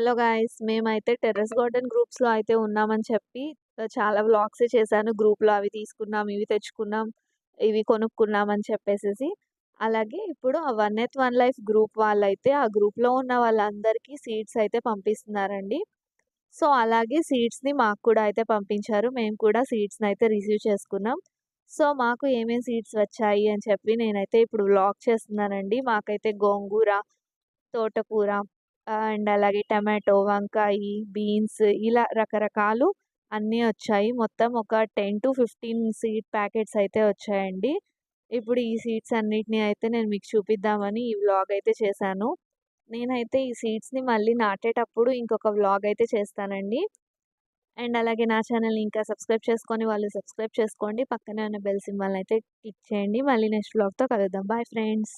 Hello guys మేమైతే terrace garden గ్రూప్స్‌లో అయితే ఉన్నామని చెప్పి చాలా వ్లాగ్సే చేశాను. గ్రూప్‌లో అవి తీసుకున్నాం, ఇవి తెచ్చుకున్నాం, ఇవి కొనుక్కున్నాం అని చెప్పేసేసి. అలాగే ఇప్పుడు ఆ వన్ ఎత్ వన్ లైఫ్ గ్రూప్ వాళ్ళైతే ఆ గ్రూప్‌లో ఉన్న వాళ్ళందరికీ సీడ్స్ అయితే పంపిస్తున్నారండి. సో, అలాగే సీడ్స్‌ని మాకు కూడా అయితే పంపించారు. మేము కూడా సీడ్స్‌ని అయితే రిసీవ్ చేసుకున్నాం. సో, మాకు ఏమేమి సీడ్స్ వచ్చాయి అని చెప్పి నేనైతే ఇప్పుడు వ్లాగ్ చేస్తున్నానండి. మాకైతే గోంగూర, తోటకూర అండ్ అలాగే టమాటో, వంకాయి, బీన్స్ ఇలా రకరకాలు అన్నీ వచ్చాయి. మొత్తం ఒక 10-15 సీడ్ ప్యాకెట్స్ అయితే వచ్చాయండి. ఇప్పుడు ఈ సీడ్స్ అన్నిటిని అయితే నేను మీకు చూపిద్దామని ఈ వ్లాగ్ అయితే చేశాను. నేనైతే ఈ సీడ్స్‌ని మళ్ళీ నాటేటప్పుడు ఇంకొక వ్లాగ్ అయితే చేస్తానండి. అండ్ అలాగే నా ఛానల్‌ని ఇంకా సబ్స్క్రైబ్ చేసుకొని వాళ్ళు సబ్స్క్రైబ్ చేసుకోండి. పక్కనే ఉన్న బెల్ సింబల్ అయితే క్లిక్ చేయండి. మళ్ళీ నెక్స్ట్ వ్లాగ్‌తో కలుద్దాం. Bye friends.